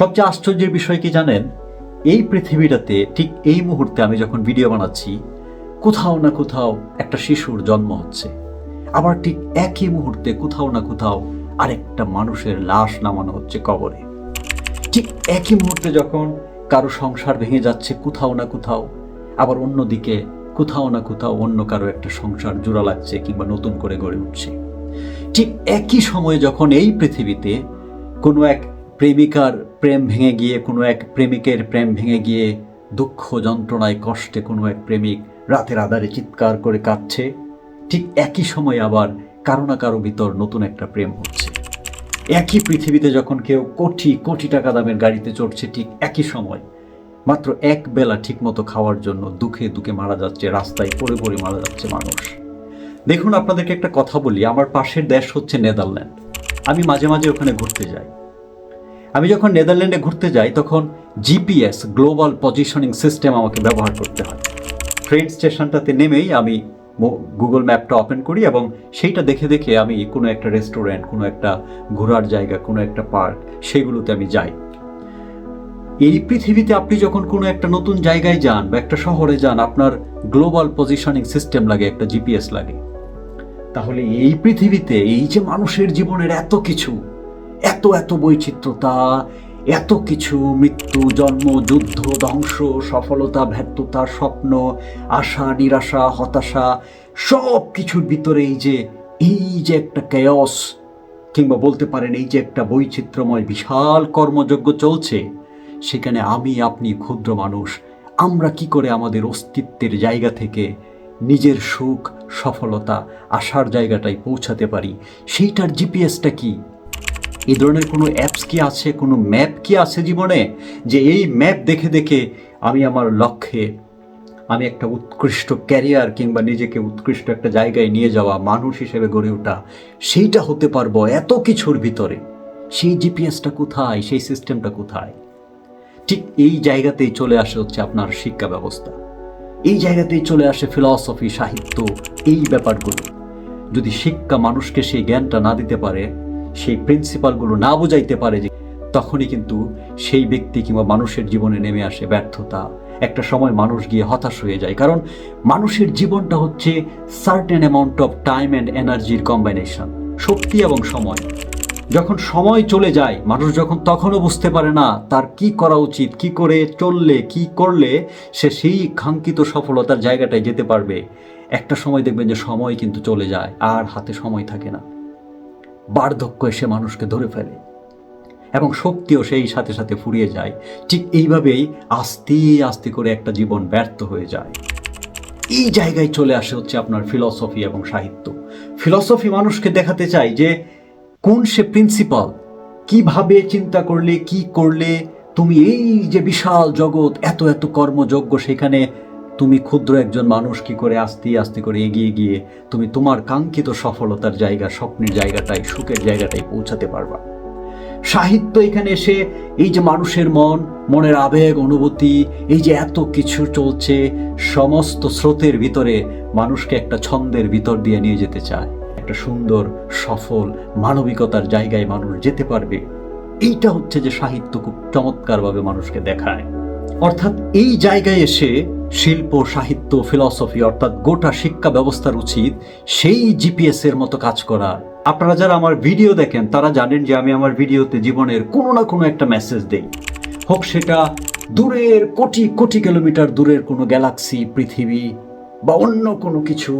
সবচেয়ে আশ্চর্যের বিষয় কি জানেন? এই পৃথিবীটাতে ঠিক এই মুহূর্তে আমি যখন ভিডিও বানাচ্ছি, কোথাও না কোথাও একটা শিশুর জন্ম হচ্ছে। আবার ঠিক একই মুহূর্তে কোথাও না কোথাও আরেকটা মানুষের লাশ নামানো হচ্ছে কবরে। ঠিক একই মুহূর্তে যখন কারও সংসার ভেঙে যাচ্ছে কোথাও না কোথাও, আবার অন্যদিকে কোথাও না কোথাও অন্য কারও একটা সংসার জোড়া লাগছে কিংবা নতুন করে গড়ে উঠছে। ঠিক একই সময়ে যখন এই পৃথিবীতে কোনো এক প্রেমিকার প্রেম ভেঙে গিয়ে কোনো এক প্রেমিকের প্রেম ভেঙে গিয়ে দুঃখ যন্ত্রণায় কষ্টে কোনো এক প্রেমিক রাতের আধারে চিৎকার করে কাঁদছে, ঠিক একই সময়ে আবার কারও না কারও ভিতর নতুন একটা প্রেম হচ্ছে। একই পৃথিবীতে যখন কেউ কোটি কোটি টাকা দামের গাড়িতে চড়ছে, ঠিক একই সময়, মাত্র এক বেলা ঠিকমতো খাওয়ার জন্য দুঃখে দুঃখে মারা যাচ্ছে, রাস্তায় পড়ে পড়ে মারা যাচ্ছে মানুষ। দেখুন, আপনাদেরকে একটা কথা বলি, আমার পাশের দেশ হচ্ছে নেদারল্যান্ড। আমি মাঝে মাঝে ওখানে ঘুরতে যাই। আমি যখন নেদারল্যান্ডে ঘুরতে যাই, তখন জিপিএস গ্লোবাল পজিশনিং সিস্টেম আমাকে ব্যবহার করতে হয়। ট্রেন স্টেশনটাতে নেমেই আমি গুগল ম্যাপটা ওপেন করি এবং সেইটা দেখে দেখে আমি কোনো একটা রেস্টুরেন্ট কোনো একটা ঘোরার জায়গা, কোনো একটা পার্ক সেগুলোতে আমি যাই। এই পৃথিবীতে আপনি যখন কোনো একটা নতুন জায়গায় যান বা একটা শহরে যান, আপনার গ্লোবাল পজিশনিং সিস্টেম লাগে, একটা জিপিএস লাগে। তাহলে এই পৃথিবীতে এই যে মানুষের জীবনের এত কিছু এত এত বৈচিত্র্যতা এত কিছু মৃত্যু, জন্ম, যুদ্ধ, ধ্বংস, সফলতা, ব্যর্থতা, স্বপ্ন, আশা, নিরাশা, হতাশা সব কিছুর ভিতরে এই যে এই যে একটা কেয়স কিংবা বলতে পারেন এই যে একটা বৈচিত্র্যময়, বিশাল কর্মযজ্ঞ চলছে, সেখানে আমি, আপনি ক্ষুদ্র মানুষ, আমরা কি করে আমাদের অস্তিত্বের জায়গা থেকে নিজের সুখ, সফলতা, আশার জায়গাটায় পৌঁছাতে পারি? সেইটার জিপিএসটা কি? এই ধরনের কোনো অ্যাপস কি আছে, কোনো ম্যাপ কি আছে জীবনে যে এই ম্যাপ দেখে দেখে আমি আমার লক্ষ্যে আমি একটা উৎকৃষ্ট ক্যারিয়ার কিংবা নিজেকে উৎকৃষ্ট একটা জায়গায় নিয়ে যাওয়া, মানুষ হিসেবে গড়ে ওঠা, সেইটা হতে পারব এত কিছুর ভিতরে। সেই জিপিএসটা কোথায়? সেই সিস্টেমটা কোথায়? ঠিক এই জায়গাতেই চলে আসে হচ্ছে আপনার শিক্ষা ব্যবস্থা। এই জায়গাতেই চলে আসে ফিলসফি সাহিত্য, এই ব্যাপারগুলো। যদি শিক্ষা মানুষকে সেই জ্ঞানটা না দিতে পারে সেই প্রিন্সিপালগুলো না বোঝাইতে পারে যে তখনই কিন্তু সেই ব্যক্তি কিংবা মানুষের জীবনে নেমে আসে ব্যর্থতা। একটা সময় মানুষ গিয়ে হতাশ হয়ে যায়। কারণ মানুষের জীবনটা হচ্ছে certain amount of time and এনার্জির কম্বাইনেশন শক্তি এবং সময়। যখন সময় চলে যায়, মানুষ যখন তখনও বুঝতে পারে না তার কি করা উচিত, কি করে চললে, কি করলে সে সেই কাঙ্ক্ষিত সফলতার জায়গাটায় যেতে পারবে। একটা সময় দেখবেন যে সময় কিন্তু চলে যায়, আর হাতে সময় থাকে না। বার্ধক্য এসে মানুষকে ধরে ফেলে এবং শক্তিও সেই সাথে সাথে ফুরিয়ে যায়। ঠিক এইভাবেই আস্তে আস্তে করে একটা জীবন ব্যর্থ হয়ে যায়। এই জায়গায় চলে আসে হচ্ছে আপনার ফিলসফি এবং সাহিত্য। ফিলসফি মানুষকে দেখাতে চায় যে কোন সে প্রিন্সিপাল কীভাবে চিন্তা করলে, কি করলে, তুমি এই যে বিশাল জগৎ, এত এত কর্মযজ্ঞ সেখানে তুমি ক্ষুদ্র একজন মানুষ, কি করে আস্তে আস্তে করে এগিয়ে গিয়ে তুমি তোমার কাঙ্ক্ষিত সফলতার জায়গা, স্বপ্নের জায়গাটায়, সুখের জায়গাটায় পৌঁছাতে পারবা। সাহিত্য এখানে এসে এই যে মানুষের মন, মনের আবেগ, অনুভূতি, এই যে এত কিছু চলছে, সমস্ত স্রোতের ভিতরে মানুষকে একটা ছন্দের ভিতর দিয়ে নিয়ে যেতে চায়। একটা সুন্দর, সফল, মানবিকতার জায়গায় মানুষ যেতে পারবে। এইটা হচ্ছে যে সাহিত্য খুব চমৎকারভাবে মানুষকে দেখায়। অর্থাৎ এই জায়গায় এসে শিল্প, সাহিত্য ফিলসফি অর্থাৎ গোটা শিক্ষা ব্যবস্থার উচিত সেই জিপিএস এর মতো কাজ করা। আপনারা যারা আমার ভিডিও দেখেন, তারা জানেন যে আমি আমার ভিডিওতে জীবনের কোনো না কোনো একটা মেসেজ দেই। হোক সেটা দূরের কোটি কোটি কিলোমিটার দূরের কোনো গ্যালাক্সি পৃথিবী বা অন্য কোনো কিছু,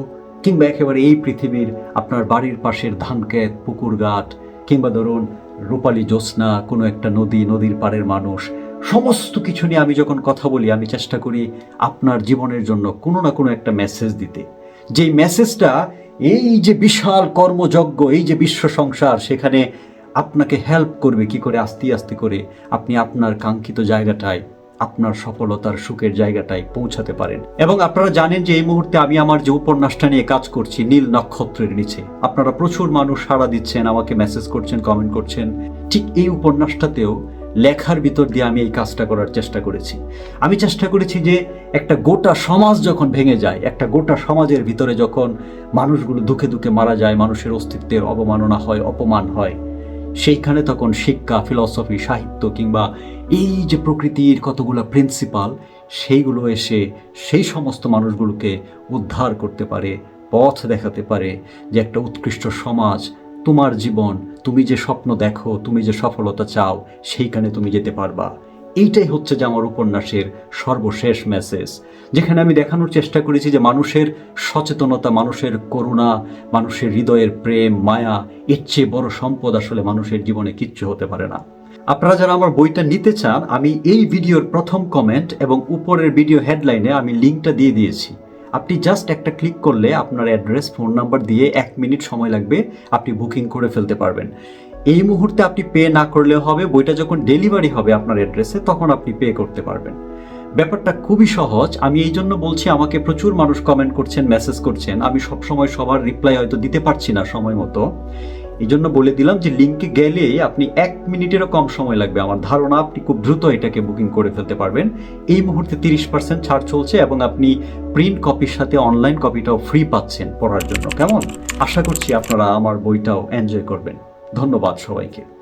কিংবা একেবারে এই পৃথিবীর আপনার বাড়ির পাশের ধানক্ষেত পুকুর ঘাট কিংবা ধরুন রূপালী জ্যোৎস্না, কোনো একটা নদী, নদীর পাড়ের মানুষ সমস্ত কিছু নিয়ে আমি যখন কথা বলি, আমি চেষ্টা করি আপনার জীবনের জন্য কোনো না কোনো একটা মেসেজ দিতে। যেই মেসেজটা এই যে বিশাল কর্মযজ্ঞ, এই যে বিশ্ব সংসার, সেখানে আপনাকে হেল্প করবে কি করে, আস্তে আস্তে করে আপনি আপনার কাঙ্ক্ষিত জায়গাটায়, আপনার সফলতার সুখের জায়গাটায় পৌঁছাতে পারেন। এবং আপনারা জানেন যে এই মুহূর্তে আমি আমার যে উপন্যাসটা নিয়ে কাজ করছি, নীল নক্ষত্রের নিচে, আপনারা প্রচুর মানুষ সাড়া দিচ্ছেন, আমাকে মেসেজ করছেন কমেন্ট করছেন। ঠিক এই উপন্যাসটাতেও লেখার ভিতর দিয়ে আমি এই কাজটা করার চেষ্টা করেছি। আমি চেষ্টা করেছি যে একটা গোটা সমাজ যখন ভেঙে যায়, একটা গোটা সমাজের ভিতরে যখন মানুষগুলো দুঃখে দুঃখে মারা যায়, মানুষের অস্তিত্বের অবমাননা হয়, অপমান হয়, সেইখানে তখন শিক্ষা ফিলসফি সাহিত্য কিংবা এই যে প্রকৃতির কতগুলো প্রিন্সিপাল সেইগুলো এসে সেই সমস্ত মানুষগুলোকে উদ্ধার করতে পারে, পথ দেখাতে পারে যে একটা উৎকৃষ্ট সমাজ তোমার জীবন, তুমি যে স্বপ্ন দেখো, তুমি যে সফলতা চাও, সেইখানে তুমি যেতে পারবা। এইটাই হচ্ছে যে আমার উপন্যাসের সর্বশেষ মেসেজ যেখানে আমি দেখানোর চেষ্টা করেছি যে মানুষের সচেতনতা, মানুষের করুণা, মানুষের হৃদয়ের প্রেম, মায়া, এর চেয়ে বড় সম্পদ আসলে মানুষের জীবনে কিচ্ছু হতে পারে না। আপনারা যারা আমার বইটা নিতে চান, আমি এই ভিডিওর প্রথম কমেন্ট এবং উপরের ভিডিও হেডলাইনে আমি লিঙ্কটা দিয়ে দিয়েছি। আপনি জাস্ট একটা ক্লিক করলে আপনার অ্যাড্রেস ফোন নাম্বার দিয়ে এক মিনিট সময় লাগবে আপনি বুকিং করে ফেলতে পারবেন। এই মুহূর্তে আপনি পে না করলেও হবে, বইটা যখন ডেলিভারি হবে আপনার অ্যাড্রেসে তখন আপনি পে করতে পারবেন। ব্যাপারটা খুবই সহজ, আমি এই জন্য বলছি আমাকে প্রচুর মানুষ কমেন্ট করছেন মেসেজ করছেন, আমি সবসময় সবার রিপ্লাই হয়তো দিতে পারছি না সময় মতো। এই জন্য বলে দিলাম যে লিঙ্কে গেলে আপনি এক মিনিটেরও কম সময় লাগবে। আমার ধারণা আপনি খুব দ্রুত এটাকে বুকিং করে ফেলতে পারবেন। এই মুহূর্তে তিরিশ পার্সেন্ট ছাড় চলছে এবং আপনি প্রিন্ট কপির সাথে অনলাইন কপিটাও ফ্রি পাচ্ছেন পড়ার জন্য। কেমন? আশা করছি আপনারা আমার বইটাও এনজয় করবেন। ধন্যবাদ সবাইকে।